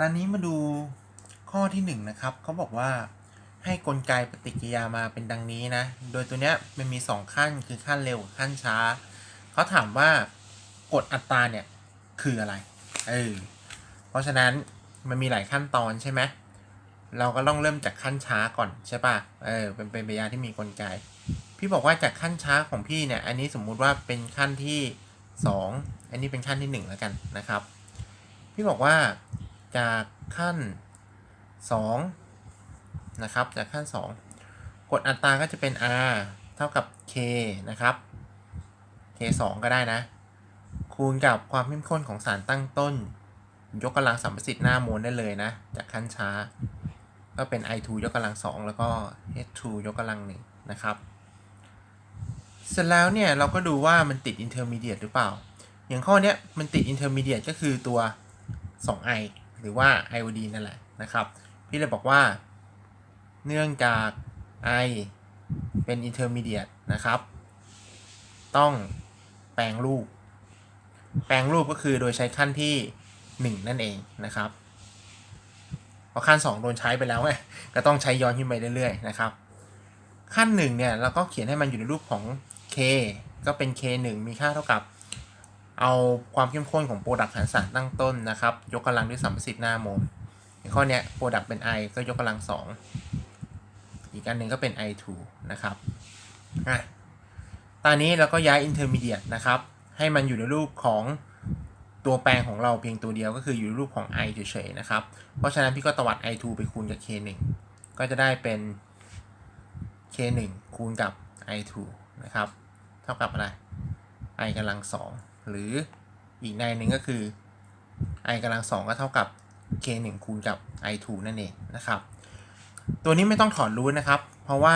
ตอนนี้มาดูข้อที่หนึ่งนะครับเขาบอกว่าให้กลไกปฏิกิริยามาเป็นดังนี้นะ โดยตัวเนี้ยมันมีสองขั้นคือขั้นเร็วกับขั้นช้า เขาถามว่ากฎอัตราเนี่ยคืออะไร เออ เพราะฉะนั้นมันมีหลายขั้นตอนใช่ไหม เราก็ต้องเริ่มจากขั้นช้าก่อนใช่ปะเออ เป็นเป็นปยาที่มีกลไก พี่บอกว่าจากขั้นช้าของพี่เนี่ย อันนี้สมมุติว่าเป็นขั้นที่สองอันนี้เป็นขั้นที่หนึ่งแล้วกันนะครับ พี่บอกว่า จากขั้นสองนะครับ จากขั้นสองกฎอัตราก็จะเป็น r เท่ากับ k นะครับ k 2ก็ได้นะ คูณกับความเข้มข้นของสารตั้งต้น ยกกำลังสัมประสิทธิ์หน้าโมลได้เลยนะ จากขั้นช้า ก็เป็น i2 ยกกำลัง 2 แล้วก็ h2 ยกกำลัง1นะครับเสร็จแล้วเนี่ยเราก็ดูว่ามันติด intermediate หรือเปล่า อย่างข้อเนี้ยมันติด intermediate ก็คือตัว 2i หรือว่า iodine นั่นแหละนะครับ พี่เลยบอกว่า เนื่องจาก i เป็น intermediate นะครับ ต้องแปลงรูป แปลงรูปก็คือโดยใช้ขั้นที่ 1 นั่นเองนะครับพอขั้น 2 โดนใช้ไปแล้วไงก็ต้องใช้ย้อนขึ้นไปเรื่อยๆนะครับ ขั้น1เนี่ยเราก็เขียนให้มันอยู่ในรูปของ k ก็เป็น k 1มีค่าเท่ากับ เอาความเข้มข้นของโปรดักต์หารสารตั้งต้นนะครับ ยกกำลังด้วยสัมประสิทธิ์หน้าโมลในข้อนี้โปรดักต์เป็น i ก็ยกกำลัง 2 อีกอันหนึ่งก็เป็น i2 นะครับอะตอนนี้เราก็ย้าย intermediate นะครับ ให้มันอยู่ในรูปของตัวแปรของเราเพียงตัวเดียวก็คืออยู่ในรูปของ i เฉยๆนะครับ เพราะฉะนั้นพี่ก็ตวัด i2 ไปคูณกับ k1 ก็จะได้เป็น k1 คูณกับ i2 นะครับ เท่ากับอะไร i กำลัง2 หรืออีกในหนึ่งก็คือ i กำลัง2ก็เท่ากับ k1 คูณกับ i2 นั่นเองนะครับ ตัวนี้ไม่ต้องถอดรูทนะครับ เพราะว่า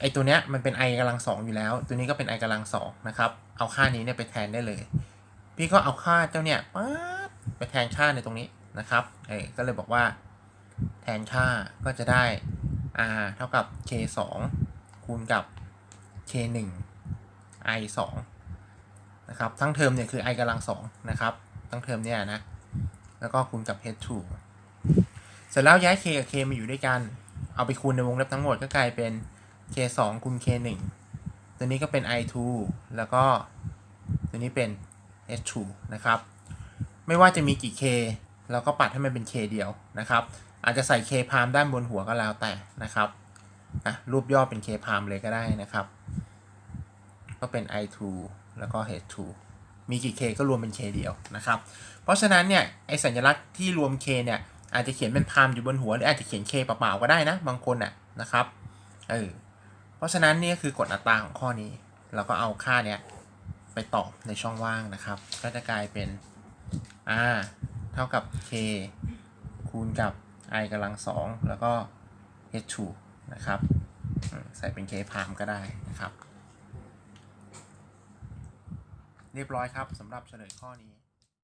ไอตัวเนี้ยมันเป็น i กำลัง2อยู่แล้ว ตัวนี้ก็เป็น i กำลัง2นะครับ เอาค่านี้เนี่ยไปแทนได้เลย พี่ก็เอาค่าเจ้าเนี่ยป๊บไปแทนค่าในตรงนี้นะครับ เออก็เลยบอกว่า แทนค่าก็จะได้ r เท่ากับ k 2คูณกับ k 1 i 2 นะครับทั้งเทอมเนี่ยคือ i กำลัง2นะครับทั้งเทอมเนี่ยนะแล้วก็คูณกับ h 2 เสร็จแล้วย้าย k กับ k มาอยู่ด้วยกัน เอาไปคูณในวงเล็บทั้งหมดก็กลายเป็น k 2คูณ k 1ตัวนี้ก็เป็น i 2 แล้วก็ตัวนี้เป็น h 2 นะครับไม่ว่าจะมีกี่ k เราก็ปัดให้มันเป็น k เดียวนะครับอาจจะใส่ k พามด้านบนหัวก็แล้วแต่นะครับอะรูปย่อเป็น k พามเลยก็ได้นะครับ ก็เป็น i2 แล้วก็ h2 มีกี่ k ก็รวมเป็น k เดียวนะครับ เพราะฉะนั้นเนี่ยไอสัญลักษณ์ที่รวม k เนี่ยอาจจะเขียนเป็นพามอยู่บนหัวหรืออาจจะเขียน k เปล่าๆก็ได้นะบางคนน่ะนะครับเออเพราะฉะนั้นนี่ก็คือกฎอัตราของข้อนี้ เราก็เอาค่าเนี้ยไปตอบในช่องว่างนะครับ ก็จะกลายเป็น r เท่ากับ k คูณกับ i กำลังสองแล้วก็ h2 นะครับใส่เป็น k พามก็ได้นะครับ เรียบร้อยครับสำหรับเฉลยข้อนี้